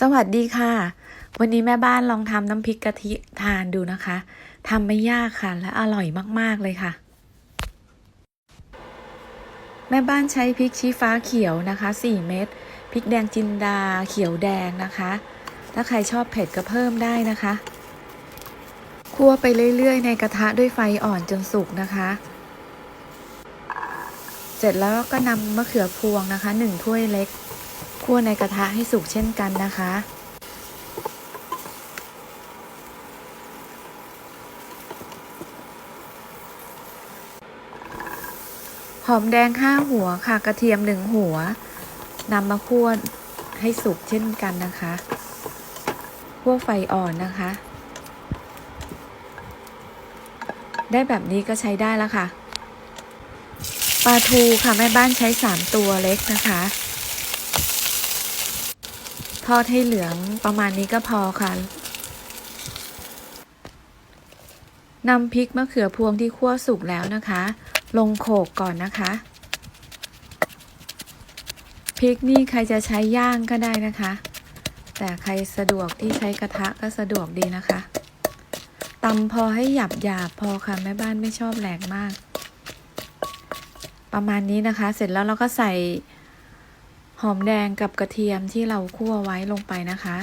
สวัสดีค่ะ วันนี้แม่บ้านลองทำน้ำพริกกะทิทานดูนะคะทำไม่ยากค่ะ และอร่อยมาก ๆ เลยค่ะ แม่บ้านใช้พริกชี้ฟ้าเขียวนะคะ 4 เม็ดพริกแดงจินดาเขียวแดงนะคะ ถ้าใครชอบเผ็ดก็เพิ่มได้นะคะคั่วไปเรื่อย ๆ ในกระทะด้วยไฟอ่อนจนสุกนะคะ เสร็จแล้วก็นำมะเขือพวงนะคะหนึ่งถ้วยเล็ก คั่วในกระทะให้สุกเช่นกันนะคะ หอมแดงห้าหัวค่ะ กระเทียมหนึ่งหัวนำมาคั่วให้สุกเช่นกันนะคะคั่วไฟอ่อนนะคะ ได้แบบนี้ก็ใช้ได้แล้วค่ะปลาทูค่ะแม่บ้านใช้สามตัวเล็กนะคะ ทอดให้เหลืองประมาณนี้ก็พอค่ะนำพริกมะเขือพวงที่คั่วสุกแล้วนะคะ ลงโขกก่อนนะคะพริกนี่ใครจะใช้ย่างก็ได้นะคะ แต่ใครสะดวกที่ใช้กระทะก็สะดวกดีนะคะตำพอให้หยาบหยาบพอค่ะแม่บ้านไม่ชอบแหลกมาก ประมาณนี้นะคะ เสร็จแล้วเราก็ใส่ หอมแดงกับกระเทียมที่เราคั่วไว้ลงไปนะคะ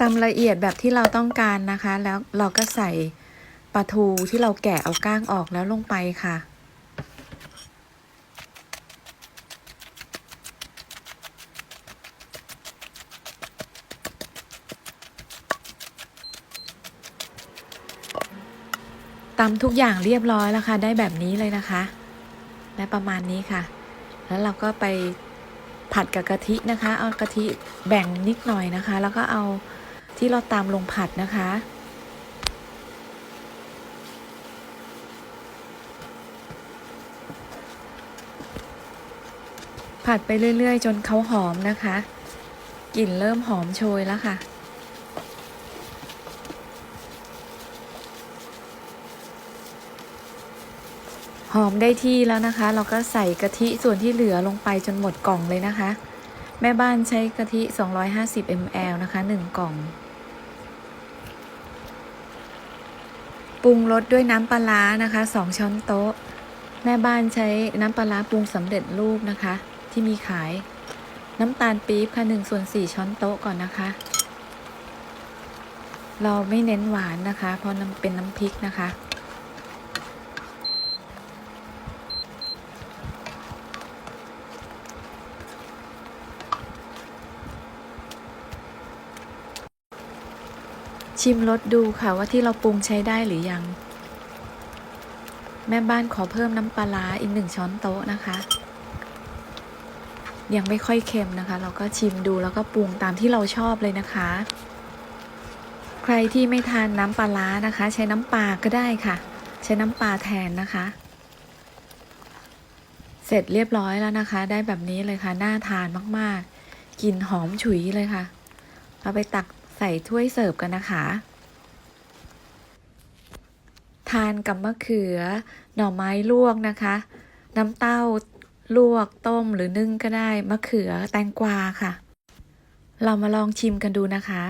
ตำละเอียดแบบที่เราต้องการนะคะ แล้วเราก็ใส่ปลาทูที่เราแกะเอาก้างออกแล้วลงไปค่ะ ตำทุกอย่างเรียบร้อยแล้วค่ะ ได้แบบนี้เลยนะคะ ได้ประมาณนี้ค่ะ แล้วเราก็ไปผัดกับกะทินะคะ เอากะทิแบ่งนิดหน่อยนะคะ แล้วก็เอาที่เราตามลงผัดนะคะ ผัดไปเรื่อยๆ จนเขาหอมนะคะ กลิ่นเริ่มหอมโชยแล้วค่ะ หอมได้ที่แล้วนะคะ เราก็ใส่กะทิส่วนที่เหลือลงไปจนหมดกล่องเลยนะคะ แม่บ้านใช้กะทิ 250 ml นะคะ 1 กล่อง ปรุงรสด้วยน้ำปลาร้านะคะ 2 ช้อนโต๊ะ แม่บ้านใช้น้ำปลาร้าปรุงสำเร็จรูปนะคะ ที่มีขาย น้ำตาลปี๊บค่ะ1ส่วน4ช้อนโต๊ะก่อนนะคะ เราไม่เน้นหวานนะคะ เพราะน้ำเป็นน้ำพริกนะคะ ชิมรสดูค่ะว่าที่เราปรุงใช้ได้หรือยัง แม่บ้านขอเพิ่มน้ำปลาอีกหนึ่งช้อนโต๊ะนะคะ ยังไม่ค่อยเค็มนะคะ เราก็ชิมดูแล้วก็ปรุงตามที่เราชอบเลยนะคะ ใครที่ไม่ทานน้ำปลานะคะ ใช้น้ำปลาก็ได้ค่ะ ใช้น้ำปลาแทนนะคะ เสร็จเรียบร้อยแล้วนะคะ ได้แบบนี้เลยค่ะน่าทานมากๆกลิ่นหอมฉุยเลยค่ะ เอาไปตัก ส่ถ้วยเสิร์ฟกันนะคะ ทานกับมะเขือ หน่อไม้ลวกนะคะ น้ำเต้าลวกต้มหรือนึ่งก็ได้ มะเขือแตงกวาค่ะ เรามาลองชิมกันดูนะคะ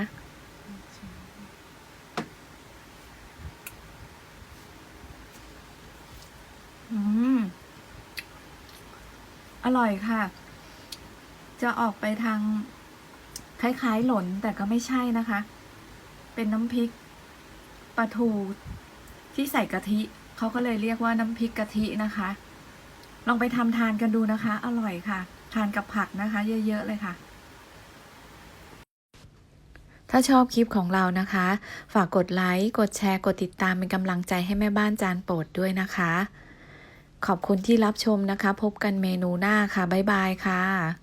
อืม อร่อยค่ะ จะออกไปทาง คล้ายๆ หล่นแต่ก็ไม่ใช่นะคะ เป็นน้ำพริกปลาทูที่ใส่กะทิเขาก็เลยเรียกว่าน้ำพริกกะทินะคะ ลองไปทำทานกันดูนะคะ อร่อยค่ะ ทานกับผักนะคะ เยอะ ๆ เลยค่ะ ถ้าชอบคลิปของเรานะคะ ฝากกดไลค์ กดแชร์ กดติดตามเป็นกำลังใจให้แม่บ้านจานโปรดด้วยนะคะ ขอบคุณที่รับชมนะคะ พบกันเมนูหน้าค่ะ บ๊ายบายค่ะ